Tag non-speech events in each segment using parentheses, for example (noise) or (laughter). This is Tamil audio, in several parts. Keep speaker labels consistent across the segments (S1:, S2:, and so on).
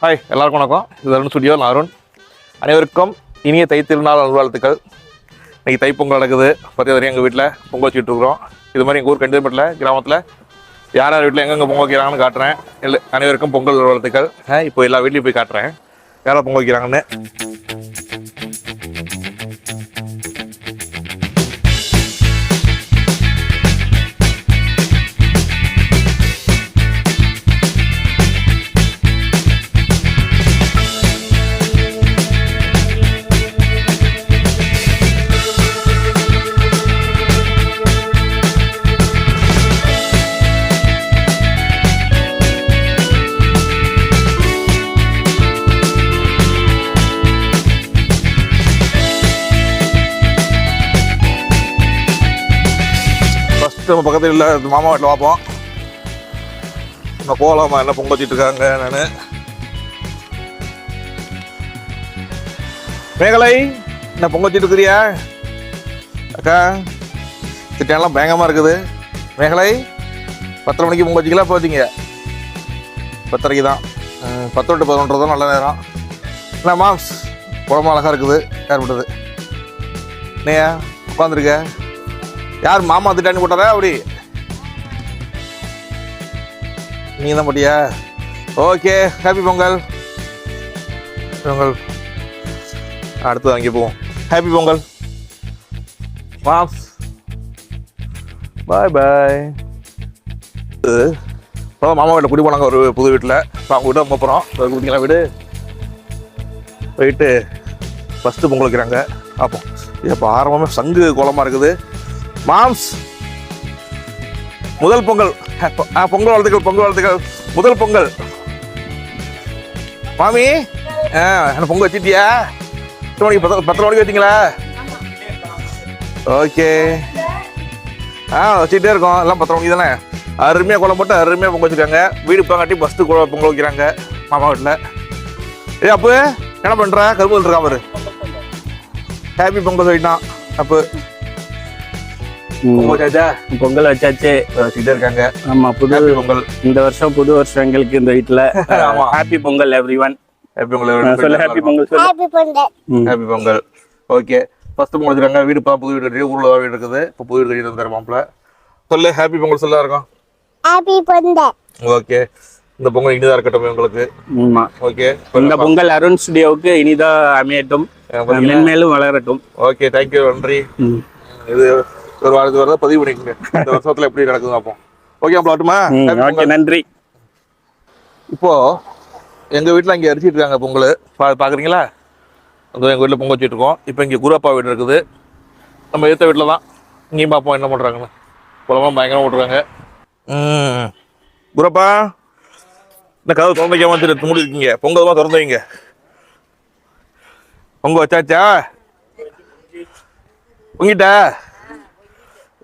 S1: ஹாய் எல்லாருக்கும் வணக்கம். இது அருண் ஸ்டுடியோ நான் அருண். அனைவருக்கும் இனிய தை திருநாள் நல்வாழ்த்துக்கள். இன்றைக்கி தைப்பொங்கல் நடக்குது. பற்றி வரையும் எங்கள் வீட்டில் பொங்கல் வச்சுட்டு இருக்கிறோம். இது மாதிரி எங்கள் ஊர் கண்டிப்பட்டில் கிராமத்தில். யார் யார் வீட்டில் எங்கெங்கே பொங்கல் வைக்கிறாங்கன்னு காட்டுறேன். இல்லை அனைவருக்கும் பொங்கல் நல்வாழ்த்துக்கள். இப்போ எல்லா வீட்லையும் போய் காட்டுறேன். யாரை பொங்கல் வைக்கிறாங்கன்னு? நெக்ஸ்ட் நம்ம பக்கத்தில் இல்லை மாமா வீட்டில் பார்ப்போம். நம்ம போகலாமா என்ன பொங்கல் வச்சுட்டு இருக்காங்க நான் மேகலை என்ன பொங்கல் வச்சுட்டு இருக்கிறியா? அக்கா திட்டம்லாம் பயங்கரமாக இருக்குது. மேகலை பத்தரை மணிக்கு பொங்கல் வச்சிக்கலாம் இப்போ பத்தரைக்கு தான் பத்து டு பதினொன்று தான் நல்ல நேரம். என்ன மாம்ஸ் குழம்பு அழகாக இருக்குது. ஏற்பட்டது நீயா? உட்காந்துருக்க யார் மாமா திட்டான்னு போட்டாரா அப்படி? நீ தான் போட்டியா ஓகே ஹாப்பி பொங்கல். பொங்கல். அடுத்து அங்கே போவோம். Happy Pongal. Mass bye bye இப்போ மாமா வீட்டில் குடி போனாங்க ஒரு புது வீட்டில். இப்போ அவங்க வீட்டில் ரொம்ப போகிறோம் குடிக்கலாம் வீடு? போயிட்டு ஃபஸ்ட்டு பொங்கல் வைக்கிறாங்க பார்ப்போம் இப்போ ஆரம்பமே சங்கு கோலமாக இருக்குது. மாம்ஸ். முதல் பொங்கல். பொங்கல் வாழ்த்துக்கள் பொங்கல் வாழ்த்துக்கள். முதல் பொங்கல். மாமி ஆ பொங்கல் வச்சிட்டியா? எத்தனை மணிக்கு பத்து பத்தரை மணிக்கு வச்சிங்களா ஓகே. ஆ வச்சுட்டே இருக்கோம். எல்லாம் பத்தரை மணிக்கு தானே? அருமையாக குளம் போட்டு அருமையாக பொங்கல் வச்சுருக்காங்க. வீடு இப்போ ஃபஸ்ட்டு பொங்கல் வைக்கிறாங்க. மாமா வீட்டில் ஏய் அப்போ என்ன பண்ணுற கரும்பு இருக்கா பாரு. ஹாப்பி பொங்கல் சொல்லிட்டான். அப்போ. பொங்கல் வச்சாச்சா. இருக்காங்க.
S2: ஆமா புது
S1: ஹாப்பி பொங்கல்.
S2: இந்த வருஷம் புது வருஷம் எங்களுக்கு இந்த வீட்டுல (laughs)
S1: ஆமா.
S2: Happy Pongal everyone
S1: happy
S2: சொல்லு ஹாப்பி
S1: பொங்கல்
S3: ஹாப்பி பொங்கல்.
S2: ம்.
S1: Happy Pongal. Okay first pongal வச்சிருக்காங்க. வீடு இப்போ புது வீடு கட்டி ஊரில் வீடு இருக்குது. இப்போ புது வீடு கட்டிட்டு வந்துடுற மாப்பிள்ள. சொல்லு ஹாப்பி பொங்கல் சொல்ல இருக்கும்
S3: ஹாப்பி பொங்கல்.
S1: ஓகே இந்த பொங்கல் இனிதாக இருக்கட்டும் உங்களுக்கு
S2: ஆமா.
S1: ஓகே
S2: இந்த பொங்கல் அருண் ஸ்டுடியோவுக்கு இனிதா அமையட்டும். மென்மேலும் வளரட்டும்.
S1: ஓகே தேங்க்யூ நன்றி. இது ஒரு வாரத்து வரதை பதிவு பண்ணிக்கோங்க. இந்த வருஷத்துல எப்படி நடக்குது பார்ப்போம். ஓகே பாட்டுமா
S2: ஓகே நன்றி.
S1: இப்போ எங்க வீட்டில் இங்கே அரிச்சிட்டு இருக்காங்க பொங்கல். பா பார்க்குறீங்களா அந்த எங்கள் வீட்டில் பொங்கல் வச்சுட்டு இருக்கோம் இப்போ இங்கே குருப்பா வீடு இருக்குது. நம்ம ஏற்ற வீட்டில் தான். இங்கேயும் பார்ப்போம் என்ன பண்ணுறாங்கன்னு குளமாக பயங்கரமாக ம். குரப்பா இந்த கதவு திறந்து வைக்காம வச்சுட்டு மூடி இருக்கீங்க பொங்கல் தான் திறந்து வைங்க. பொங்கல் வச்சாச்சா? பொங்கிட்டா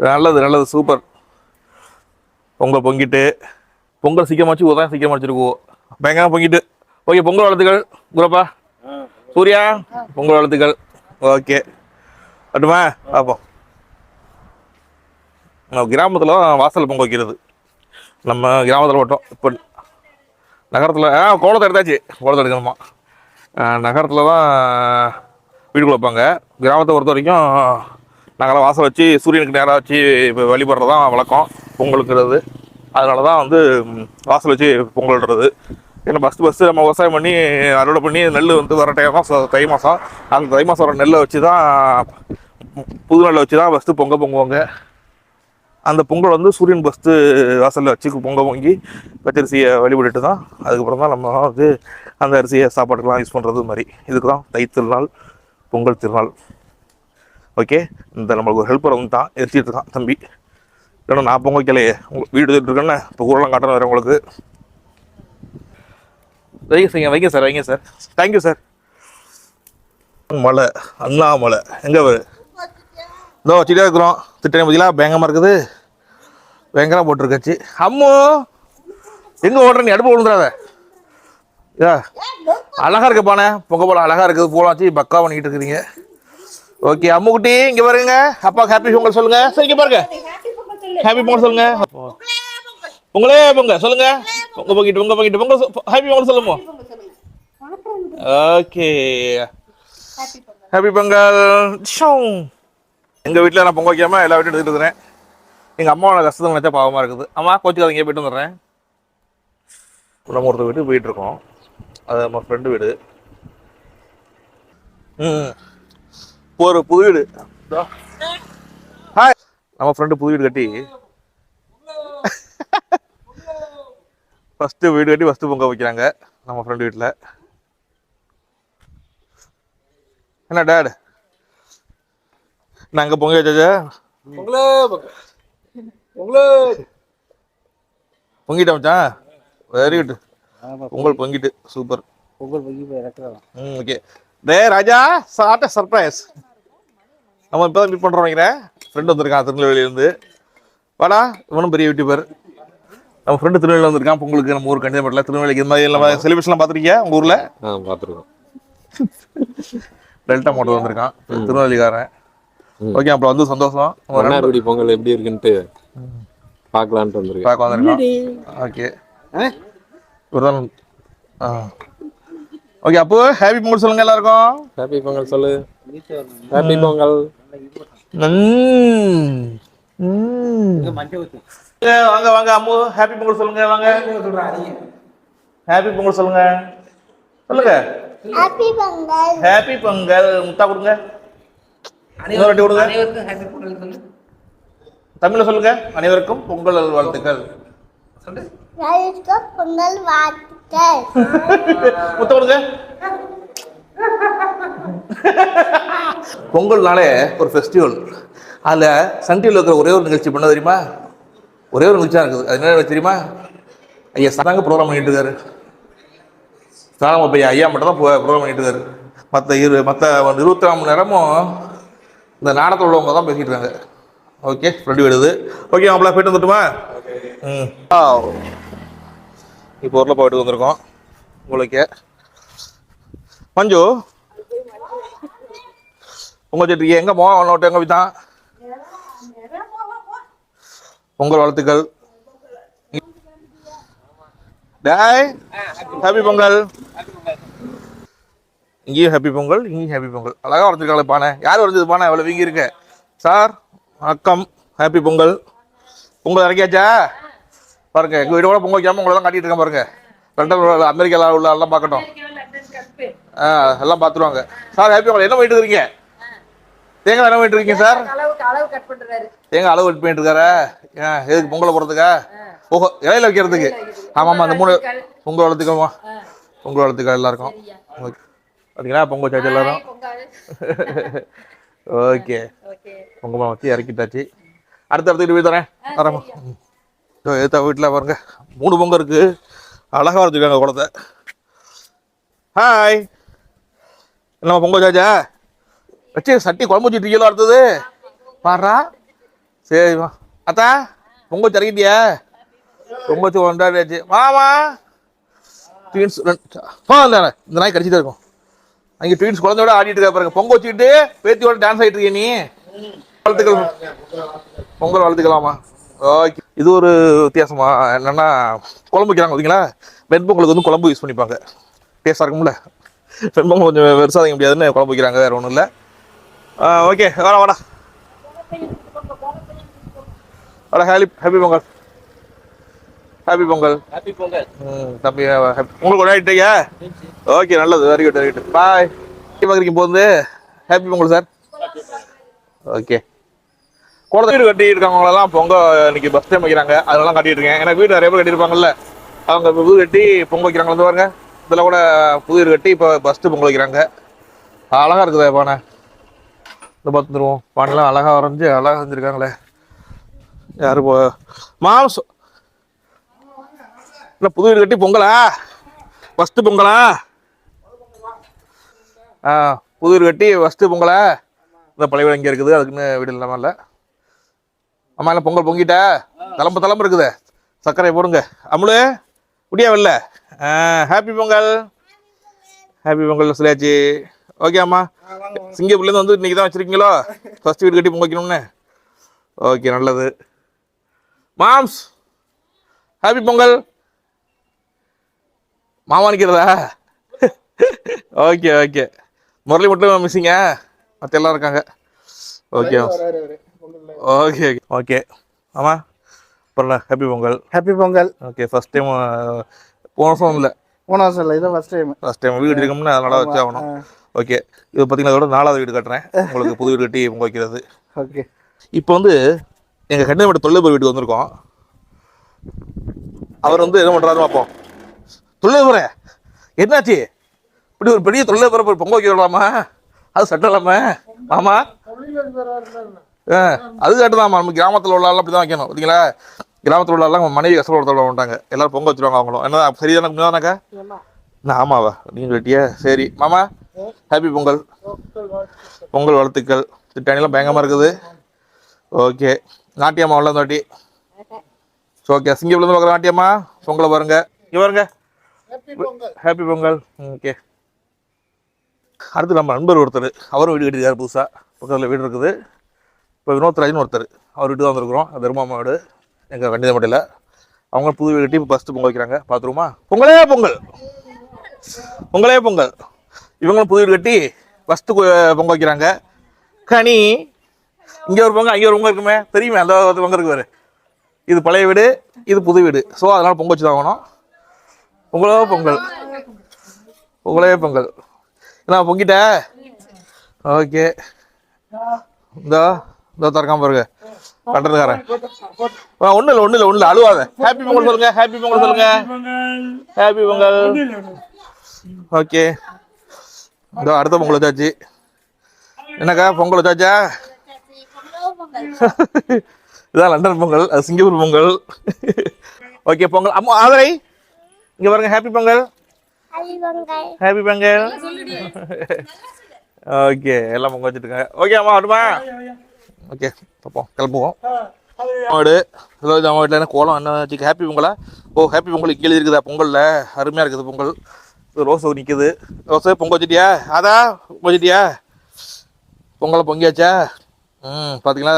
S1: நல்லது நல்லது சூப்பர் பொங்கல் பொங்கிட்டு பொங்கல் சீக்கிரமாச்சு உதயம் தான் சீக்கிரமா வச்சிருக்கோம் பயங்கரமா பொங்கிட்டு. ஓகே பொங்கல் வாழ்த்துக்கள் குரப்பா. சூர்யா பொங்கல் வாழ்த்துக்கள். ஓகே வட்டுமா பார்ப்போம். நம்ம கிராமத்தில் வாசல் பொங்கல் வைக்கிறது. நம்ம கிராமத்தில் மட்டும். இப்போ நகரத்தில் ஆ கோலத்தை எடுத்தாச்சு. கோலத்தை எடுக்கணுமா? நகரத்தில் தான் வீடுக்குள்ள வைப்பாங்க. கிராமத்தை பொறுத்த வரைக்கும் நாங்களாம் வாசல் வச்சு சூரியனுக்கு நேராக வச்சு இப்போ வழிபடுறது தான் வழக்கம். பொங்கலுக்குறது அதனால தான் வந்து வாசல் வச்சு பொங்கல்ன்றது ஏன்னா ஃபஸ்ட்டு ஃபஸ்ட்டு நம்ம விவசாயம் பண்ணி அறுவடை பண்ணி நெல் வந்து வர டைம் தான் தை மாதம் அந்த தை மாதம் வர நெல்லை வச்சு தான் புது நெல்லை வச்சு தான் ஃபஸ்ட்டு பொங்கல் பொங்குவாங்க. அந்த பொங்கல் வந்து சூரியன் ஃபஸ்ட்டு வாசலில் வச்சு பொங்கல் பொங்கி பச்சரிசியை வழிபட்டுட்டு தான் அதுக்கப்புறம் தான் நம்ம வந்து அந்த அரிசியை சாப்பாட்டுக்கெலாம் யூஸ் பண்ணுறது மாதிரி. இதுக்கு தான் தை திருநாள் பொங்கல் திருநாள். ஓகே? இந்த நம்மளுக்கு ஒரு ஹெல்ப்பர் வந்து தான் எரிச்சிட்டு இருக்கான் தம்பி. இல்லைன்னா நான் பொங்க வைக்கலையே. உங்களுக்கு வீடு எடுத்துட்டு இருக்கேன்னு இப்போ ஊரெல்லாம் காட்டணும் வேறு உங்களுக்கு. வைங்க சார் வைங்க சார் வைங்க சார். தேங்க்யூ சார் மலை அண்ணாமலை. எங்கே வரு இதோ வச்சுட்டே இருக்கிறோம். திட்டம் பதிலாக பயங்கரமாக இருக்குது. பயங்கரமாக போட்டிருக்காச்சு. அம்மு! எங்கே ஓடுற நீ? அடுப்பு விழுந்துடாத ஏ அழகாக இருக்கு பானை. பொங்க போல அழகாக இருக்குது. போலாச்சு பக்கா பண்ணிக்கிட்டு இருக்கிறீங்க. ஓகே அம்முக்குட்டி இங்க பாருங்க. அப்பா ஹாப்பி பொங்கல் சொல்லுங்க. சரி இங்க பாருங்க. ஹாப்பி பொங்கல் சொல்லுங்க. உங்களே பொங்க சொல்லுங்க. உங்க பொங்கிட்டு உங்க பொங்கிட்டு பொங்கல் ஹாப்பி பொங்கல் சொல்லுமோ ஓகே. ஹாப்பி பொங்கல். ஷோம் எங்கள் வீட்டில் நான் பொங்கல் வைக்காம எல்லா வீட்டும் எடுத்துட்டு இருக்கிறேன் எங்கள் அம்மாவோட கஷ்டத்தை நினைச்சா பாவமாக இருக்குது. அம்மா கோச்சுக்காதீங்க போயிட்டு வந்துடுறேன். நம்ம ஒருத்தர் வீட்டுக்கு போயிட்டு இருக்கோம். அது நம்ம ஃப்ரெண்டு வீடு. ம். இப்போ ஒரு புது வீடு. ஹாய் நம்ம ஃப்ரெண்டு புது வீடு கட்டி. ஃபஸ்ட்டு வீடு கட்டி ஃபஸ்ட்டு பொங்கல் வைக்கிறாங்க நம்ம ஃப்ரெண்டு வீட்டில் என்ன டேட் நாங்கள் பொங்கல் வச்சாச்சா?
S3: பொங்கலே பொங்கலே.
S1: பொங்கிட்ட மச்சான்? வெரி குட் பொங்கல் பொங்கிட்டு. சூப்பர்
S3: பொங்கல் பொங்கி
S1: ம் ஓகே டே ராஜா சாட்ட சர்ப்ரைஸ் நம்ம இப்போ தான் மீட் பண்ணுறோம் நினைக்கிறேன் ஃப்ரெண்டு வந்திருக்கான் திருநெல்வேலியிலேருந்து. வாடா இவனும் பெரிய யூடியூபர் நம்ம ஃப்ரெண்டு திருநெல்வேலி வந்திருக்கான். பொங்கலுக்கு நம்ம ஊர் கண்டிப்பாக திருநெல்வேலிக்கு இந்த மாதிரி எல்லாம் செலிப்ரேஷன்லாம் பார்த்துருக்கியா உங்கள் ஊரில்?
S3: ஆ பார்த்துருக்கோம்.
S1: டெல்டா மோட்டர் வந்திருக்கான். திருநெல்வேலிக்காரன். ஓகே அப்புறம் வந்து சந்தோஷம்.
S3: மன்னார்குடி பொங்கல் எப்படி இருக்குன்ட்டு பார்க்கலான்ட்டு வந்திருக்கேன்.
S1: பார்க்க வந்திருக்கான். ஓகே இவர்தான் ஆ. ஓகே அப்போ ஹாப்பி பொங்கல் சொல்லுங்க எல்லாருக்கும்.
S3: ஹாப்பி பொங்கல் சொல்லு. ஹாப்பி பொங்கல்.
S1: வாங்க வாங்க அம்மு ஹாப்பி பொங்கல் சொல்லுங்க வாங்க. ஹாப்பி பொங்கல் சொல்லுங்க. சொல்லுங்க.
S4: ஹாப்பி பொங்கல்.
S1: ஹாப்பி பொங்கல். முத்தா கொடுங்க. இன்னொரு வாட்டி கொடுங்க. தமிழ்ல சொல்லுங்க. அனைவருக்கும் பொங்கல் வாழ்த்துக்கள்.
S4: பொங்கல் வாழ்த்துக்கள் (laughs)
S1: முத்த கொடுங்க. பொங்கல்னாலே ஒரு ஃபெஸ்டிவல் அதில் சன் டிவியில் இருக்கிற ஒரே ஒரு நிகழ்ச்சி பண்ண தெரியுமா? ஒரே ஒரு நிகழ்ச்சியாக இருக்குது. அது என்ன தெரியுமா? ஐயா சாதாங்க ப்ரோக்ராம் பண்ணிட்டு இருக்காரு. சாதாங்க பையன் ஐயா மட்டும் தான் ப்ரோக்ராம் பண்ணிட்டு இருக்காரு. மற்ற இரு மற்ற இருபத்தி நாலு மணி நேரமும் இந்த நாடகத்தில் உள்ளவங்க தான் பேசிட்டு இருக்காங்க. ஓகே ஃப்ரெண்டு விடுது ஓகே அவங்கள போயிட்டு வந்துட்டுமா? ம். ஆ. இப்போ ஊரில் போயிட்டு வந்திருக்கோம். உங்களுக்கு. மஞ்சு. பொங்கல் வச்சுட்டு எங்கே மோ அவனோட்ட எங்கே வித்தான் பொங்கல் வாழ்த்துக்கள். டாய் ஹாப்பி பொங்கல். இங்கேயும் ஹாப்பி பொங்கல் இங்கேயும் ஹாப்பி பொங்கல். அழகா வரைஞ்சிருக்காங்களே பானை. யார் வரைஞ்சது பானை? எவ்வளோ வீங்கி சார் வணக்கம். ஹாப்பி பொங்கல். பொங்கல் இறக்கியாச்சா? பாருங்க எங்கள் வீடோட பொங்கல் வைக்காம உங்களை தான் காட்டிட்டு இருக்கேன் பாருங்க. ரெண்டாவது அமெரிக்காவில் உள்ள எல்லாம் பார்க்கட்டும். ஆ எல்லாம் பார்த்துருவாங்க. சார் ஹாப்பி பொங்கல் என்ன பண்ணிட்டு இருக்கீங்க? தேங்காய் என்ன பண்ணிட்டு இருக்கீங்க சார்?
S5: அளவு கட்
S1: தேங்காய் அளவு வெட்டி பண்ணிட்டு இருக்காரா ஏன் எதுக்கு பொங்கலை போடுறதுக்கா? ஓஹோ இலையில வைக்கிறதுக்கு. ஆமாம் ஆமாம் அந்த மூணு பொங்கல் வளர்த்துக்கோமா பொங்கல் வளர்த்துக்கா எல்லாருக்கும். பார்த்தீங்களா பொங்கல் வச்சாச்சு எல்லாரும்? (laughs) ஓகே. பொங்கல் வச்சு இறக்கிட்டாச்சு. அடுத்த இடத்துக்கு போய் தரேன். வரேன் ஏத்தா வீட்டில் பாருங்க. மூணு பொங்கல் இருக்கு. அழகாக வரைஞ்சிருக்காங்க குளத்தை. ஹாய் என்னம்மா பொங்கல் வச்சாச்சா வச்சு சட்டி குழம்பு வச்சுட்டு இருக்கீங்களோ அடுத்தது? பாடுறா. சரிம்மா அத்தா பொங்கல் வச்சு இறக்கிட்டியா பொங்கல் வச்சு கொண்டாடியாச்சு. வாமா. ட்வீன்ஸ் இந்த இந்த நாய் தான் இருக்கும். அங்கே ட்வீன்ஸ் குழந்தையோட ஆடிட்டு இருக்கா பாருங்க. பொங்கல் வச்சுக்கிட்டு பேத்தியோட டான்ஸ் ஆகிட்டு இருக்கிய நீ? வாழ்த்துக்கள் பொங்கல் வாழ்த்துக்கலாமா ஓகே இது ஒரு வித்தியாசமா என்னன்னா குழம்பு வைக்கிறாங்க பார்த்தீங்களா வெண்பொங்கலுக்கு வந்து குழம்பு யூஸ் பண்ணிப்பாங்க. டேஸ்டாக இருக்கும்ல. வெண்பொங்கல் கொஞ்சம் பெருசாக முடியாதுன்னு குழம்பு வைக்கிறாங்க வேற ஒன்றும் இல்லை. ஓகே வாடா வாடா. வாடா happy happy Pongal. Happy Pongal.
S3: Happy Pongal.
S1: ம் தம்பி உங்களுக்கு கொண்டாடிட்டீங்க ஓகே நல்லது very good very good bye பார்க்குறீங்க போகுது. ஹாப்பி பொங்கல் சார் ஓகே குழந்தை வீடு கட்டி இருக்கவங்களெல்லாம் பொங்க இன்னைக்கு பஸ் டைம் வைக்கிறாங்க. அதெல்லாம் கட்டிட்டு இருக்கேன் ஏன்னா வீடு நிறைய பேர் கட்டியிருப்பாங்கல்ல. அவங்க வீடு கட்டி பொங்கல் வைக்கிறாங்க வந்து பாருங்க. இதில் கூட புது வீடு கட்டி இப்போ பஸ்ட்டு பொங்கல் வைக்கிறாங்க. அழகாக இருக்குதா பானை. இந்த பார்த்துருவோம் பானைலாம் அழகாக வரைஞ்சி அழகாக செஞ்சுருக்காங்களே. யார் போ மாம்ஸ் இல்லை புது வீடு கட்டி பொங்கலா? ஃபஸ்ட்டு பொங்கலா? ஆ புது வீடு கட்டி ஃபஸ்ட்டு பொங்கலா? இந்த பழைய வீடு இங்கே இருக்குது. அதுக்குன்னு வீடு இல்லாமல் இல்லை. அம்மா என்ன பொங்கல் பொங்கிட்ட? தலம்பு தலம்பு இருக்குது. சர்க்கரை போடுங்க. அமுலு முடியா வெளில? ஹாப்பி பொங்கல். ஹாப்பி பொங்கல் சொல்லியாச்சு ஓகே அம்மா. சிங்கப்பூர்லேருந்து வந்து இன்றைக்கி தான் வச்சுருக்கீங்களோ? ஃபஸ்ட் வீடு கட்டி பொங்க வைக்கணும்னு. ஓகே நல்லது. மாம்ஸ் ஹாப்பி பொங்கல். மாமா நிற்கிறதா ஓகே ஓகே முரளி மட்டும் மிஸ்ஸிங்க மற்ற எல்லாம் இருக்காங்க. ஓகே ஓகே ஓகே ஆமாம் அப்புறம் happy Pongal.
S6: Happy Pongal.
S1: Okay first time போன வருஷம் இல்லை
S6: போன வருஷம் இல்லை இதான் ஃபர்ஸ்ட் டைம்
S1: ஃபர்ஸ்ட் டைம் வீடு இருக்கோம்னு அதனால வச்சு ஆகணும் ஓகே இது பார்த்தீங்கன்னா இதோட நாலாவது வீடு கட்டுறேன். உங்களுக்கு புது வீடு கட்டி பொங்க வைக்கிறது.
S6: ஓகே
S1: இப்போ வந்து எங்கள் கன்னியாகுமரி தொழிலதிபர் வீட்டுக்கு வந்திருக்கோம். அவர் வந்து என்ன பண்ணுறாரு பார்ப்போம். தொழிலதிபரே என்னாச்சு? இப்படி ஒரு பெரிய தொழிலதிபர் பொங்க வைக்கலாமா அது சட்டம் இல்லாம? ஆமா? ஆ அது கட்டுதாம்மா நம்ம கிராமத்தில் உள்ள ஆள் அப்படி தான் வைக்கணும் பார்த்தீங்களா கிராமத்தில் உள்ள ஆள்லாம் மனைவி கஷ்டப்படுத்த மாட்டாங்க எல்லாரும் பொங்க வச்சுருவாங்க அவங்களும். என்ன சரிதானே உண்மைதானாக்கா நான் ஆமாவா நீங்கள் வெட்டியா சரி மாமா ஹாப்பி பொங்கல். பொங்கல் வாழ்த்துக்கள். திட்டானிலாம் பயங்கரமாக இருக்குது. ஓகே நாட்டியம்மா உள்ள வாட்டி. ஓகே சிங்கப்பூர்லேருந்து பார்க்குற நாட்டியம்மா பொங்கலை பாருங்க. இங்கே பாருங்க. ஹாப்பி பொங்கல். ஓகே அடுத்து நம்ம நண்பர் ஒருத்தர். அவரும் வீடு கட்டிருக்காரு புதுசாக பக்கத்தில் வீடு இருக்குது. இப்போ வினோத்ராஜ்னு ஒருத்தர் அவர் வீட்டு தான் வந்திருக்கிறோம். தர்மாமா வீடு. எங்கள் கண்டிதமட்டில் அவங்க புது வீடு கட்டி இப்போ ஃபஸ்ட்டு பொங்கல் வைக்கிறாங்க. பார்த்துருமா பொங்கலே பொங்கல். பொங்கலே பொங்கல். இவங்களும் புது வீடு கட்டி ஃபஸ்ட்டு பொங்கல் வைக்கிறாங்க. கனி இங்கே ஒரு பொங்கல் அங்கே ஒரு பொங்கல் இருக்குமே. தெரியுமே அந்த ஒரு பொங்கல் இருக்கு வேறு இது பழைய வீடு இது புது வீடு. ஸோ அதனால் பொங்கல் வச்சு தான் ஆகணும். பொங்கலோ பொங்கல். பொங்கலே பொங்கல். நான் பொங்கிட்ட? ஓகே. இந்தா. இந்த திறக்காம பாருங்க. கட்டுறதுக்காரன். ஒன்றும் இல்லை ஒன்றும் இல்லை ஒன்றும் இல்லை அழுவாத. ஹாப்பி பொங்கல் சொல்லுங்க ஹாப்பி பொங்கல் சொல்லுங்க. ஹாப்பி பொங்கல். ஓகே இதோ அடுத்த பொங்கல் வச்சாச்சு. என்னக்கா பொங்கல் வச்சாச்சா? இதான் லண்டன் பொங்கல் அது சிங்கப்பூர் பொங்கல். ஓகே பொங்கல். அம்மா ஆதரை. இங்க பாருங்க happy Pongal.
S4: Happy Pongal.
S1: Happy Pongal. Okay எல்லாம் பொங்க வச்சுட்டுருக்காங்க ஓகே அம்மா வருமா ஓகே பார்ப்போம் கிளம்புவோம். மாடு. அம்மா வீட்டில் என்ன கோலம்? என்ன வச்சுக்க ஹாப்பி பொங்கலா? ஓ ஹாப்பி பொங்கல் கீழே இருக்குதா பொங்கலில்? அருமையாக இருக்குது பொங்கல். இது ரோஸ் நிற்குது ரோஸு பொங்க வச்சுட்டியா? அதா பொங்க வச்சுட்டியா? பொங்கலை பொங்கியாச்சா? ம் பார்த்தீங்களா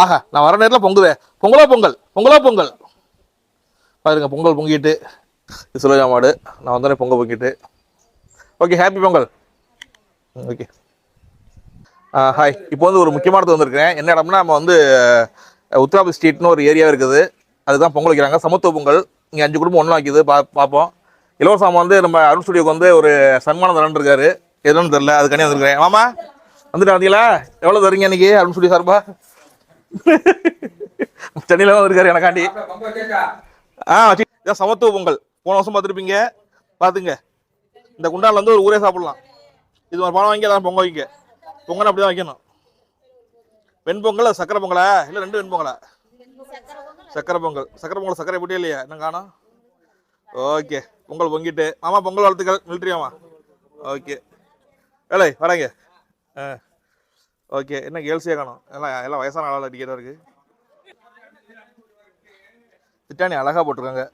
S1: ஆஹா நான் வர நேரத்தில் பொங்குதே பொங்கலோ பொங்கல்? பொங்கலோ பொங்கல்? பாருங்க பொங்கல் பொங்கிட்டு. இது சுலஜா மாடு. நான் வந்தோடனே Pongal பொங்கிட்டு. Okay happy Pongal. Okay hi இப்போ வந்து ஒரு முக்கியமானது வந்திருக்கிறேன். என்ன இடம்னா நம்ம வந்து அஹ், உத்ராபி ஸ்ட்ரீட்னு ஒரு ஏரியா இருக்குது. அதுதான் பொங்கல் வைக்கிறாங்க. சமத்துவ பொங்கல். இங்கே அஞ்சு குடும்பம் ஒன்றா வைக்கிது. பா பார்ப்போம் இலவசம் வந்து நம்ம அருண் ஸ்டுடியோக்கு வந்து ஒரு சன்மானம் தரன்ருக்காரு எதுன்னு தெரில அதுக்கானே வந்திருக்கிறேன். மாமா வந்துட்டு வந்தீங்களா? எவ்வளோ தரீங்க இன்னைக்கு? அருண் ஸ்டுடியோ சார்பா? (laughs) சென்னையில் தான் இருக்காரு எனக்காண்டி. ஆ இதான் சமத்துவ பொங்கல். போன வருஷம் பார்த்துருப்பீங்க. பார்த்துங்க. இந்த குண்டாலில் வந்து ஒரு ஊரே சாப்பிட்லாம். இது ஒரு பணம் வாங்கி அதான் பொங்கல் வைங்க. பொங்கல் அப்படி தான் வைக்கணும் வெண்பொங்கல் சக்கரை பொங்கலா? இல்லை ரெண்டு வெண் பொங்கலா? சக்கரை பொங்கல். சக்கரை பொங்கல் சக்கரை போட்டே இல்லையா? என்ன காணும்? ஓகே. பொங்கல் பொங்கிட்டு. மாமா பொங்கல் வாழ்த்துக்கள். மிலிட்ரி மாமா? ஓகே. ஏலே வராங்க ஆ. ஓகே. என்ன கேர்ள்ஸே காணும்? எல்லாம் எல்லாம் வயசான ஆளால் அடிக்கிறதா இருக்கு. திட்டாணி அழகாக போட்டிருக்காங்க.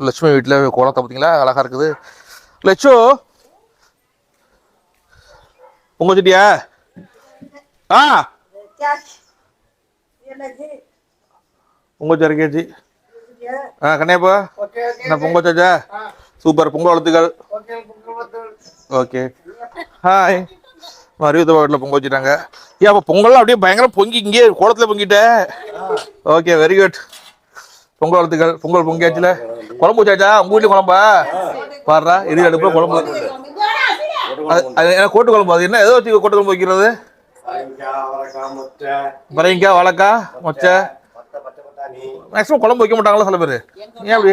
S1: லட்சுமி வீட்டில் கோலத்தை பார்த்தீங்களா? அழகாக இருக்குது. லட்சோ! பொங்க வச்சுட்டியா ஆ. பொங்கல் வச்சு ஆ கண்ணையப்பா என்ன பொங்கல் வச்சாச்சா சூப்பர் பொங்கல் வாழ்த்துக்கள். ஓகே. ஹாய். அறிவித்த வீட்டில் பொங்க வச்சுட்டாங்க. ஏன் அப்போ பொங்கல்லாம் அப்படியே பயங்கரம் பொங்கி இங்கே கோலத்தில் பொங்கிட்ட. ஓகே வெரி குட் பொங்கல் வாழ்த்துக்கள். பொங்கல் பொங்கியாச்சுல. குழம்பு வச்சாச்சா? உங்கள் வீட்டில் குழம்பா? பாடுறா இது அடுப்பில் குழம்பு. அது- அது என்ன கோட்டு குழம்பு? அது என்ன? எதோ வச்சு கோட்டு குழம்பு வைக்கிறது? பரங்கிக்காய் வாழைக்காய் மொச்சை. மேக்ஸிமம் குழம்பு வைக்க மாட்டாங்களா சில பேர்? ஏன் அப்படி?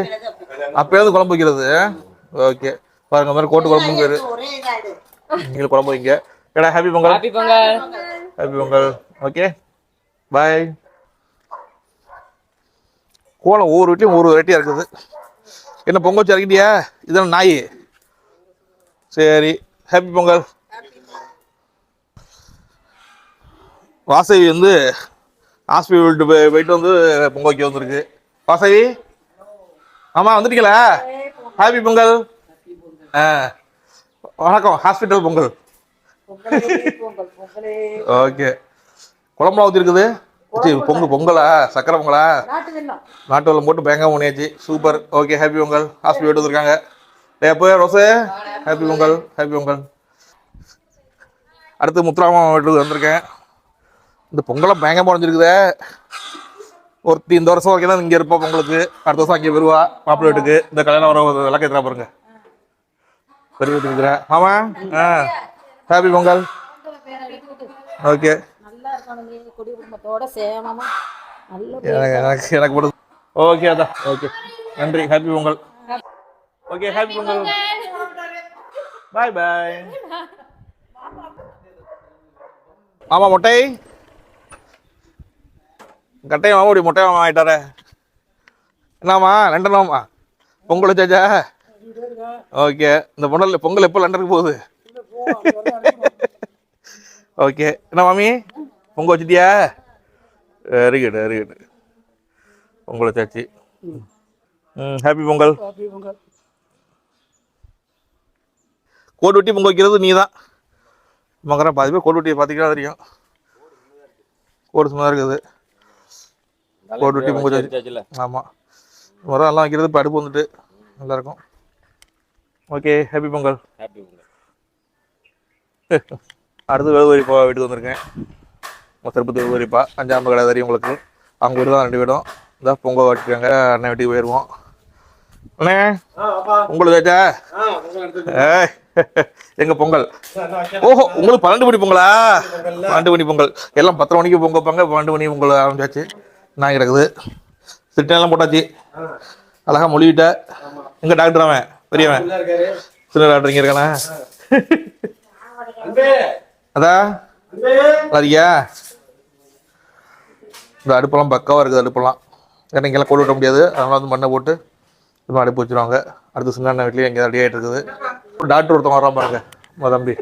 S1: அப்பயாவது குழம்பு வைக்கிறது. ஓகே. பாருங்க மாதிரி கோட்டு குழம்பு பேரு நீங்க குழம்பு வைங்க. ஏடா happy Pongal? Happy Pongal. Happy Pongal. Okay. Bye கோலம் ஒவ்வொரு வீட்லையும் ஒவ்வொரு வெரைட்டியாக இருக்குது. என்ன பொங்கல் வச்சு இறக்கிட்டியா இதெல்லாம் நாய். சரி. ஹாப்பி பொங்கல் வாசவி வந்து ஹாஸ்பிட்டல் போய் போயிட்டு வந்து பொங்கல் வைக்க வந்திருக்கு. வாசவி ஆமாம் வந்துட்டீங்களா? ஹாப்பி பொங்கல் ஆ. வணக்கம் ஹாஸ்பிட்டல் பொங்கல். ஓகே குழம்புலாம் ஊற்றிருக்குது பொங்கல் பொங்கலா? சக்கரை பொங்கலா? நாட்டு வெள்ளம் போட்டு பயங்கர பண்ணியாச்சு super okay happy Pongal hospital வந்திருக்காங்க. டேய் அப்போ ரோசு ஹாப்பி பொங்கல் ஹாப்பி பொங்கல் அடுத்து முத்துராமன் வீட்டுக்கு வந்திருக்கேன். இந்த பொங்கலை பயங்கரமாக முடிஞ்சிருக்குதே. ஒருத்தி இந்த வருஷம் வரைக்கும் தான் இங்கே இருப்பா பொங்கலுக்கு. அடுத்த வருஷம் அங்கே வருவா மாப்பிள்ளை வீட்டுக்கு. இந்த கல்யாணம் வர விளக்க எத்தனை பாருங்க. பெரிய வீட்டுக்கு இருக்கிறேன் ஆமா ஆ. ஹாப்பி பொங்கல் ஓகே எனக்கு எனக்கு ஓகே அதான். ஓகே நன்றி. Happy Pongal okay happy Pongal bye bye மாமா மொட்டை. கட்டை மாமா இப்படி மொட்டை மாமா ஆயிட்டாரே. என்னம்மா லண்டன் மாமா? பொங்கல் வச்சாச்சா? ஓகே. இந்த பொங்கல் பொங்கல் எப்போ லண்டனுக்கு போகுது? ஓகே. என்ன மாமி? Pongal வச்சிட்டியா? Very good very good pongal வச்சாச்சு. ம் ஹாப்பி பொங்கல். கோடு வெட்டி பொங்கல் வைக்கிறது நீ தான் மகர பாதி பேர் கோடு வெட்டியை பார்த்தீங்கன்னா தெரியும். கோடு சும்மா இருக்குது. கோடு வெட்டி பொங்கல் வச்சாச்சு ஆமாம் முறை எல்லாம் வைக்கிறது இப்போ அடுப்பு வந்துட்டு. நல்லா இருக்கும் ஓகே ஹாப்பி பொங்கல். (laughs) அடுத்து வேலுவரிப்பா வீட்டுக்கு வந்திருக்கேன். திருப்பதி வேலுவரிப்பா அஞ்சாம் கடை தெரியும் உங்களுக்கு. அவங்க வீடு தான் ரெண்டு வீடும். இந்த பொங்கல் வச்சுருக்காங்க அண்ணன் வீட்டுக்கு போயிடுவோம் அண்ணே உங்களுக்கு வச்சா ஏய் (laughs) எங்க பொங்கல். ஓஹோ உங்களுக்கு பன்னெண்டு மணி பொங்கலா? பன்னெண்டு மணி பொங்கல். எல்லாம் பத்தரை மணிக்கு பொங்கல் வைப்பாங்க பன்னெண்டு மணி பொங்கல் ஆரம்பிச்சாச்சு. நான் கிடக்குது சிட்டெல்லாம் போட்டாச்சு. அழகா மொழிவிட்ட. எங்க டாக்டர் அவன்? பெரியவன். சின்ன டாக்டர் இங்க இருக்கானே? அதான் சரியா இந்த அடுப்பெல்லாம் பக்காவாக இருக்குது அடுப்பெல்லாம். ஏன்னா இங்கெல்லாம் கொண்டு விட முடியாது. அதனால வந்து மண்ணை போட்டு இது அடுப்பு வச்சுருவாங்க. அடுத்து சின்ன வீட்லேயும் இங்கே ரெடி ஆகிட்டு இருக்குது. டாக்டர் ஒருத்தவங்க வரான் பாருங்க. உங்க தம்பி.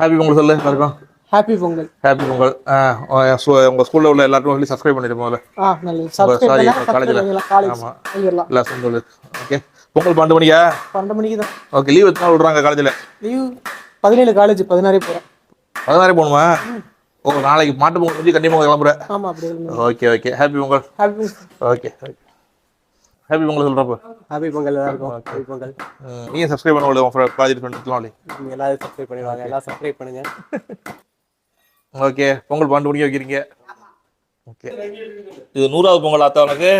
S1: ஹாப்பி பொங்கல் சொல்லு எல்லாருக்கும்.
S6: ஹாப்பி பொங்கல்.
S1: ஹாப்பி பொங்கல். ஆ உங்கள் ஸ்கூலில் உள்ள எல்லாருக்கும் சொல்லி சப்ஸ்கிரைப் பண்ணிட்டு முதல்ல.
S6: ஆ நல்லது.
S1: சாரி
S6: சப்ஸ்கிரைப்
S1: காலேஜில்
S6: காலேஜ்
S1: ஆமாம்
S6: பண்ணிடலாம்
S1: எல்லா சொல்லு. ஓகே பொங்கல் பன்னெண்டு மணியா
S6: பன்னெண்டு மணிக்கு தான்.
S1: ஓகே லீவ் எத்தனை விட்றாங்க காலேஜில்
S6: லீவ் பதினேழு காலேஜ் பதினாறே போகிறேன்
S1: பதினாறு போகணுமா? ஓ நாளைக்கு மாட்டு பொங்கல் முடிஞ்சு கண்டிப்பாக கிளம்புறேன். Okay okay happy Pongal.
S6: Happy
S1: okay happy Pongal சொல்கிறப்ப
S6: ஹாப்பி பொங்கல் எல்லாருக்கும் ஹாப்பி பொங்கல்
S1: நீங்கள் சப்ஸ்கிரைப் பண்ண உங்கள் ஃப்ரெண்ட்ஸ்லாம்
S6: நீங்கள் எல்லாரும் சப்ஸ்கிரைப் பண்ணிடுவாங்க. எல்லாம் சப்ஸ்கிரைப் பண்ணுங்க.
S1: ஓகே பொங்கல் பன்னெண்டு மணிக்கு வைக்கிறீங்க. ஓகே இது நூறாவது பொங்கல் ஆத்தாவனுக்கு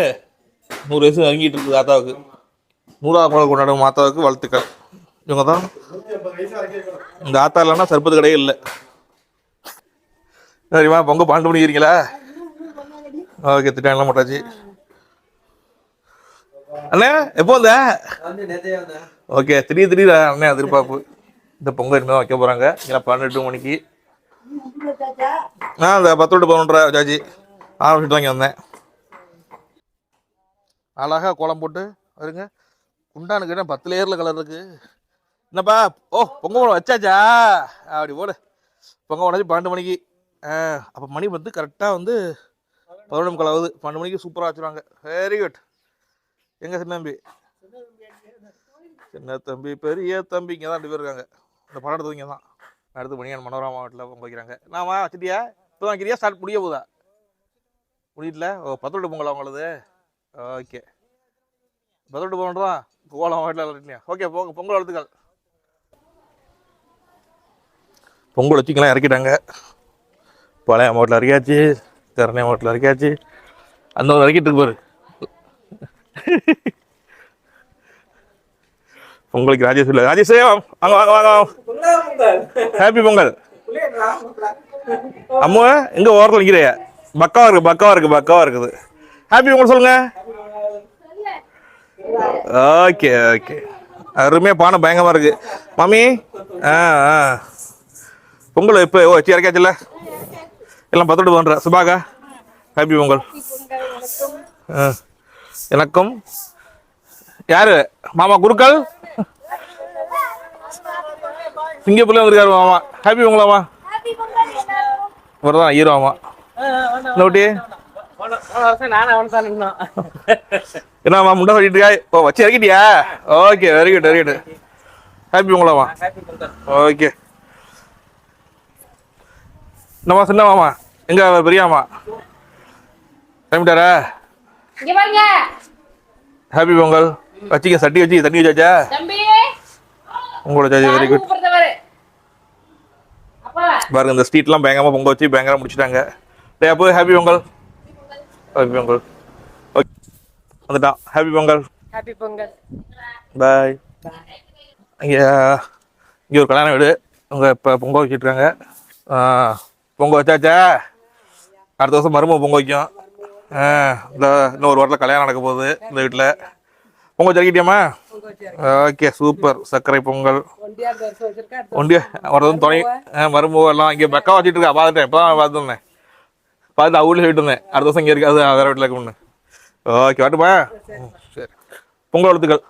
S1: நூறு வயசு நெருங்கிட்டு இருக்குது ஆத்தாவுக்கு. நூறாவது பொங்கல் கொண்டாடும் மாத்தாவுக்கு வாழ்த்துக்கள். இவங்க தான் இந்த ஆத்தா இல்லைன்னா சர்பத்து கடையே இல்லை. சரிம்மா பொங்கல் பன்னெண்டு மணிக்கு இருக்கீங்களா ஓகே திட்டாங்கலாம் போட்டாச்சு. அண்ணே எப்போ வந்த? ஓகே திடீர் திடீர் அண்ணே எதிர்பார்ப்பு. இந்த பொங்கல் இனிமேல் வைக்க போகிறாங்க இல்லை பன்னெண்டு மணிக்கு. ஆ இந்த பத்து டு பதினொன்றரை ஜாஜி. ஆரம்பிச்சுட்டு வாங்கி வந்தேன். அழகா கோலம் போட்டு வருங்க. குண்டானு கேட்டால் பத்து லேயரில் கலர் இருக்கு? என்னப்பா? ஓ பொங்க உடம்பு வச்சாச்சா? அப்படி போடு. பொங்க உடஞ்சி பன்னெண்டு மணிக்கு. அப்போ மணி வந்து கரெக்டாக வந்து பதினொன்று முக்கால் ஆகுது. பன்னெண்டு மணிக்கு சூப்பராக வச்சுருவாங்க. வெரி குட் எங்க சின்ன தம்பி சின்ன தம்பி பெரிய தம்பி இங்கே தான் ரெண்டு பேர் இருக்காங்க இந்த படம் எடுத்தது இங்கே தான் அடுத்து மணியான் மனோரமா மாவட்டத்தில் பொங்க வைக்கிறாங்க. நாமா வச்சுட்டியா இப்போ வைக்கிறியா? ஸ்டார்ட் முடிய போதா முடியல. ஓ பத்தோட்டு பொங்கல் அவங்களது ஓகே. பத்தோட்டு பொங்கல் தான் கோலம் மாவட்டத்தில் இல்லையா ஓகே போங்க பொங்கல் வாழ்த்துக்கள். பொங்கல் வச்சுக்கலாம் இறக்கிட்டாங்க. பழைய மாவட்டத்தில் இறக்கியாச்சு திறனை மாவட்டத்தில் இறக்கியாச்சு. அந்த ஒரு இறக்கிட்டு இருக்கு (laughs) பொங்கலுக்கு ராஜேஷ் இல்லை. ராஜேஷே வாங்க வாங்க வாங்க ஹாப்பி பொங்கல். அம்மா எங்க ஓரத்தில் நிற்கிறைய பக்காவா இருக்கு பக்காவா இருக்கு பக்காவா இருக்குது. ஹாப்பி பொங்கல் சொல்லுங்க. ஓகே ஓகே அருமையாக பானை பயங்கரமா இருக்கு. மாமி ஆ ஆ. பொங்கல் இப்போ ஓ வச்சு இறக்காச்சுல்ல எல்லாம் பத்தோடு பண்ணுற சுபாகா ஹாப்பி பொங்கல். ஆ. எனக்கும். யாரு? மாமா குருக்கள்? சிங்கப்பூர்ல வந்திருக்காரு மாமா. ஹாப்பி பொங்கலாமா இவர் தான் ஹீரோ ஆமா நோட்டி என்னம்மா முண்டை சொல்லிட்டு ஓ வச்சு இறக்கிட்டியா? Okay very good very good happy பொங்கலாமா okay என்னம்மா சின்ன மாமா? எங்க பெரியாமா கிளம்பிட்டாரா?
S5: இங்க பாருங்க.
S1: ஹாப்பி பொங்கல். வச்சிக்க சட்டி வச்சு தண்ணி வச்சாச்சா?
S5: தம்பி.
S1: உங்களோட சார்ஜ் வெரி குட் பாருங்க இந்த ஸ்ட்ரீட்லாம் பயங்கரமா பொங்க வச்சு பயங்கரமா முடிச்சிட்டாங்க. டே அப்போ happy Pongal. Happy Pongal. Okay வந்துட்டான். Happy Pongal.
S5: Happy Pongal.
S1: Bye இங்கே இங்கே ஒரு கல்யாண வீடு. அவங்க இப்போ பொங்க வச்சுட்டு இருக்காங்க. ஆ, பொங்க வச்சாச்சா? அடுத்த வருஷம் மருமக பொங்க வைக்கும். இந்த இன்னும் ஒரு வாரத்தில் கல்யாணம் நடக்க போகுது இந்த வீட்டில் பொங்கல் வச்சிருக்கிட்டியாம்மா ஓகே சூப்பர். சர்க்கரை பொங்கல். ஒண்டியா வரதும் துணை ஆ, எல்லாம் இங்கே பக்கா வச்சுட்டு இருக்கா பார்த்துட்டேன். இப்போ தான் பார்த்துருந்தேன் பார்த்து அவங்களே சொல்லிட்டு இருந்தேன். அடுத்த வருஷம் இங்கே இருக்காது வேறு வீட்டில் இருக்கும்னு. ஓகே வாட்டுப்பா ம், சரி. பொங்கல் வாழ்த்துக்கள்.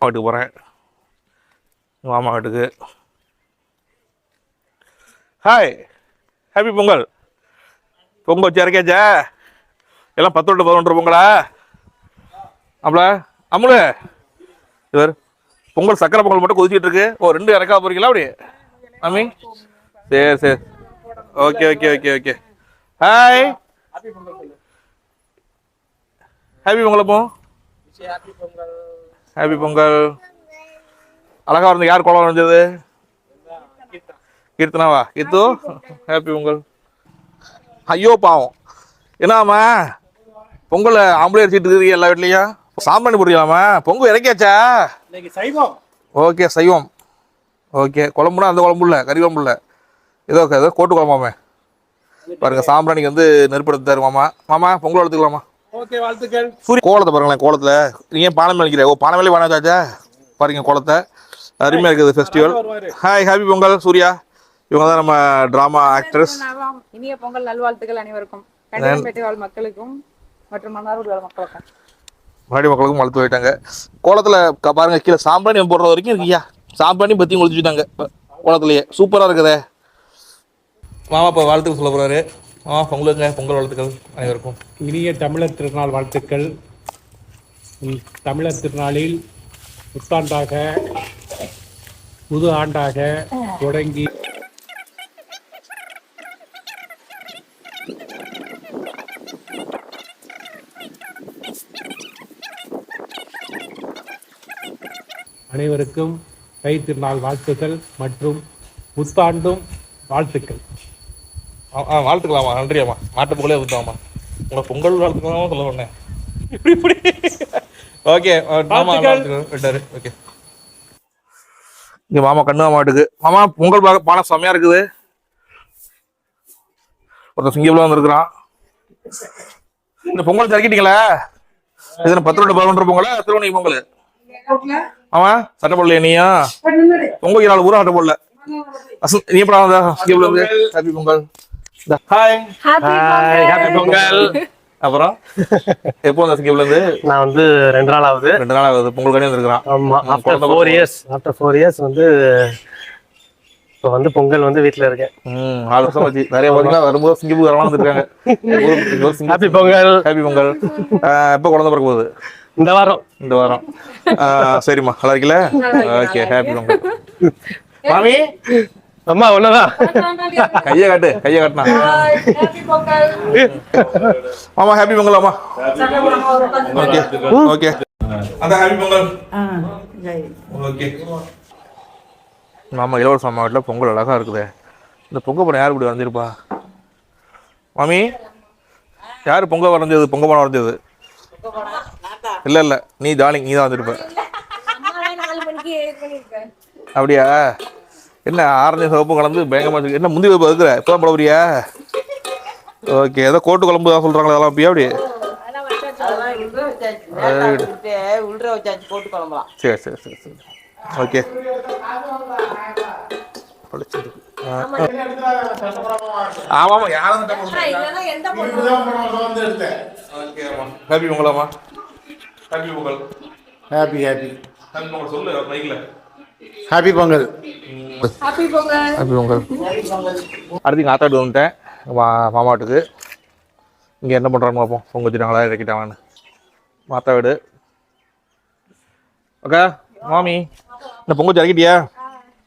S1: வீட்டுக்கு போகிறேன் மாமா வீட்டுக்கு. Hi happy Pongal. பொங்கல் வச்சு இறக்கியாச்சா எல்லாம் பத்து விட்டு பதினொன்று பொங்கலா? அப்பல அம்முல இவர் பொங்கல் சக்கரை பொங்கல் மட்டும் கொதிச்சுட்டு இருக்கு. ஓ ரெண்டு இறக்கா போறீங்களா அப்படி? மாமி? சரி சரி. Okay okay okay okay. Hi happy Pongal அப்போ? ஹாப்பி பொங்கல். அழகா இருந்து யார் குளம் வரைஞ்சது கீர்த்தனாவா? கீர்த்து. ஹாப்பி பொங்கல். ஐயோ பாவம். என்னம்மா? பொங்கல் ஆம்பளை அடிச்சிட்டு இருக்கீங்க எல்லா வீட்லையும்? சாம்பிராணி போடுறீங்களாம்மா? பொங்கல் இறக்கியாச்சா?
S6: சைவம்.
S1: ஓகே சைவம். ஓகே குழம்புனா அந்த குழம்பு இல்லை கறி குழம்பு இல்லை. ஏதோ ஏதோ கோட்டு குழம்பாமே. பாருங்க சாம்பிராணிக்கு வந்து நெருப்படுத்தாரு மாமா மாமா பொங்கல் எடுத்துக்கலாமா
S6: ஓகே வாழ்த்துக்கள்.
S1: சூரிய கோலத்தை பாருங்களேன் கோலத்தில். நீங்கள் பானை மேலே நிற்கிற ஓ பானை மேலே பானை வச்சாச்சா? பாருங்க கோலத்தை. அருமையாக இருக்குது festival hi happy Pongal Surya. இவங்க தான் நம்ம ட்ராமா ஆக்ட்ரஸ்
S5: இனிய பொங்கல் நல்வாழ்த்துக்கள் அனைவருக்கும். கண்டிப்பேட்டை வாழ் மக்களுக்கும் மற்றும் மன்னார்குடி வாழ் மக்களுக்கும்.
S1: மறுபடி மக்களுக்கும் வளர்த்து போயிட்டாங்க கோலத்தில் பாருங்க கீழே சாம்பிராணி போடுற வரைக்கும் இருக்குய்யா சாம்பிராணி பற்றி ஒழிச்சுட்டாங்க கோலத்துலேயே. சூப்பராக இருக்குதே. மாமா இப்போ வாழ்த்துக்கள் சொல்ல போகிறாரு மாமா பொங்கலுங்க. பொங்கல் வாழ்த்துக்கள் அனைவருக்கும்.
S7: இனிய தமிழர் திருநாள் வாழ்த்துக்கள். உம் தமிழர் திருநாளில் புத்தாண்டாக புது ஆண்டாக தொடங்கி அனைவருக்கும் தை திருநாள் வாழ்த்துக்கள் மற்றும் புத்தாண்டும் வாழ்த்துக்கள்.
S1: வாழ்த்துக்கலாமா? நன்றியாம்மா. மாட்டு பொங்கலே ஊற்றுவாம்மா உங்களை பொங்கல் வாழ்த்துக்கலாமா சொல்ல சொன்னேன் இப்படி இப்படி. ஓகே மாமா விட்டாரு. ஓகே. இங்கே மாமா கண்ணு மாட்டுக்கு மாமா பொங்கல் பார்க்க பானை செம்மையா இருக்குது. ஒருத்தன் சிங்கப்பூர்ல வந்துருக்குறான் இந்த பொங்கல் திறக்கிட்டீங்களா? இது பத்து ரூபா பதினொன்று பொங்கலா திருவண்ணி பொங்கல் ஆமா சட்டை போடலையா நீயா? பொங்கல் நாலு ஊரா சட்டை போடல. அசல் நீ இருந்து happy Pongal. Hi happy Pongal. அப்புறம்? எப்போ வந்த சிங்கப்பூர்ல இருந்து?
S6: நான் வந்து ரெண்டு நாள் ஆகுது.
S1: ரெண்டு நாள் ஆகுது. பொங்கல் கனி வந்திருக்கிறான்.
S6: ஆமா after four years after four years வந்து இப்போ வந்து பொங்கல் வந்து வீட்டில் இருக்கேன்.
S1: ம் நாலு வருஷம் வச்சு நிறைய பார்த்தீங்கன்னா வரும்போது சிங்கப்பூர் வரலாம் வந்துருக்காங்க.
S6: ஹாப்பி பொங்கல்.
S1: ஹாப்பி பொங்கல். எப்போ குழந்தை பிறக்க போகுது?
S6: இந்த வாரம்.
S1: இந்த வாரம். சரிம்மா. நல்லா இருக்கல ஓகே ஹாப்பி பொங்கல். மாமி?
S6: அம்மா ஒண்ணுதான்
S1: கையை காட்டு கையை காட்டினா
S5: ஹாப்பி பொங்கல்.
S1: மாமா ஹாப்பி பொங்கல் அம்மா ஓகே ஓகே அந்த ஹாப்பி பொங்கல். ஓகே மாமா இளவரச மாமா வீட்டில் பொங்கல் அழகா இருக்குதே. இந்த பொங்கல் படம் யார் இப்படி வரைஞ்சிருப்பா? மாமி யார் பொங்கல் வரைஞ்சது? பொங்கல் படம் வரைஞ்சது? இல்லை இல்லை. நீ டார்லிங் நீ தான் வந்திருப்ப அப்படியா? என்ன ஆரஞ்சு சிவப்பு கலந்து பயங்கரமா இருக்கு என்ன முந்தி வைப்பு இருக்கிற இப்போ போட போறியா? ஓகே ஏதோ கோட்டு குழம்பு தான் சொல்கிறாங்களே அதெல்லாம் அப்படியா அப்படி? சரி சரி சரி சரி. ஓகே ஆ. ஆமாமா யாரும் happy பொங்கலாமா happy Pongal
S8: happy happy
S1: happy Pongal சொல்லு
S8: happy Pongal.
S5: Happy Pongal.
S1: Happy Pongal. அடுத்து இங்கே ஆத்தாட்டு வந்துட்டேன். மாமாட்டுக்கு. இங்கே என்ன பண்ணுறாங்க பார்ப்போம் பொங்க வச்சுட்டாங்களா இறக்கிட்டாங்கன்னு மாத்தா வீடு. ஓகே மாமி. இந்த பொங்கல் இறக்கிட்டியா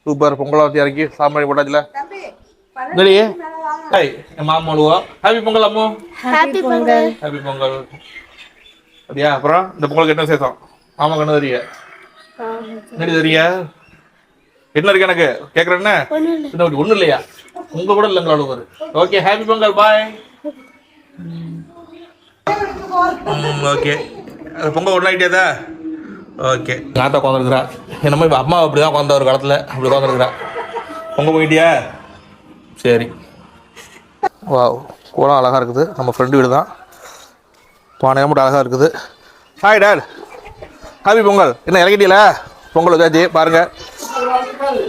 S1: சூப்பர் பொங்கலை வச்சு இறக்கி சாம்பாரி போட்டாச்சுல இல்லடி ஹாய் என் மாமா அழுவா ஹாப்பி பொங்கல் அம்மோ
S4: ஹாப்பி பொங்கல்
S1: ஹாப்பி பொங்கல் அப்படியா அப்புறம் இந்த பொங்கலுக்கு என்ன விசேஷம் மாமாக்கு என்ன தெரிய என்னடி தெரிய என்ன இருக்கு எனக்கு கேக்குறேன் என்ன என்ன அப்படி ஒண்ணும் இல்லையா உங்க கூட இல்லைங்க அழுவாரு okay happy Pongal bye okay pongal ஒன்றும் ஆகிட்டேதா ஓகே. நாத்தா உட்காந்துருக்குறா. என்னமோ இப்போ அம்மா அப்படி தான் உட்காந்த ஒரு காலத்தில். அப்படி உட்காந்துருக்குறா பொங்கல் போயிட்டியா? சரி. வாவ் கோலம் அழகாக இருக்குது. நம்ம ஃப்ரெண்டு வீடு தான் பானை மட்டும் அழகாக இருக்குது. ஹாய் டாட் ஹாப்பி பொங்கல் என்ன இறங்கிட்டீல பொங்கல் வச்சாச்சு. பாருங்க.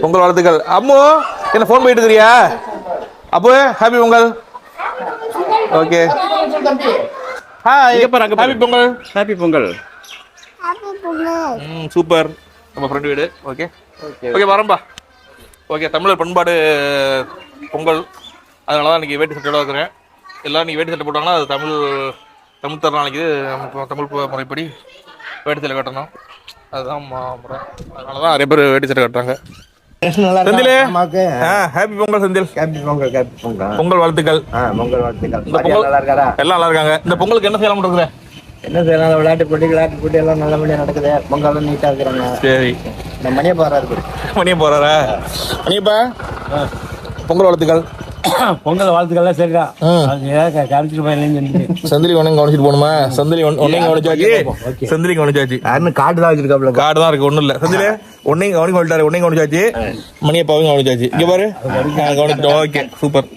S1: பொங்கல் வாழ்த்துக்கள். அம்மு என்ன ஃபோன் போயிட்டு இருக்கிறியா? அப்போ happy Pongal okay hi happy Pongal
S2: happy Pongal
S1: ம் சூப்பர். நம்ம ஃப்ரெண்டு வீடு. ஓகே ஓகே வரேன்பா ஓகே தமிழர் பண்பாடு பொங்கல். அதனால தான் இன்றைக்கி வேட்டி சட்டையோட இருக்கிறேன் எல்லோரும் இன்றைக்கி வேட்டி சட்டை போட்டாங்கன்னா அது தமிழ் தமிழ் தர நாளைக்கு தமிழ் முறைப்படி வேட்டி சட்டை கட்டணும். அதுதான் முறை. அதனால தான் நிறைய பேர் வேட்டி சட்டை கட்டுறாங்க. செந்திலே? Happy Pongal Senthil.
S9: Happy Pongal happy Pongal.
S1: Pongal வாழ்த்துக்கள்.
S9: பொங்கல் வாழ்த்துக்கள். நல்லா இருக்காரா?
S1: எல்லாம் நல்லா இருக்காங்க. இந்த பொங்கலுக்கு என்ன செய்யலாம் இருக்கிற?
S9: என்ன செய்யலாம் விளையாட்டு போட்டி விளையாட்டு போட்டி எல்லாம் நல்லபடியா நடக்குது. பொங்கல் நீட்டா இருக்கிறாங்க.
S1: சரி.
S9: இந்த மணியை பாரு
S1: மணியை போகிறாரா மணியப்பா பொங்கல் வாழ்த்துக்கள்.
S9: பொங்கல் வாழ்த்துக்கள்லாம் ஏதாவது கரைச்சிட்டு போயிடலன்னு
S1: செந்திலி ஒன்னையும் கவனிச்சிட்டு போகணுமா? செந்திலி ஒன்னையும் கவனிச்சாச்சு. செந்திலி கவனிச்சாச்சு.
S9: யாருன்னு காட்டு தான் வச்சிருக்காப்ல
S1: காடு தான் இருக்கு ஒண்ணும் இல்ல. செந்திலே ஒன்னையும் கவனிக்க சொல்லிட்டாரு ஒன்னையும் கவனிச்சாச்சு. மணியப்பாவையும் கவனிச்சாச்சு. இங்க பாரு. கவனிச்சிட்டோம். Okay super.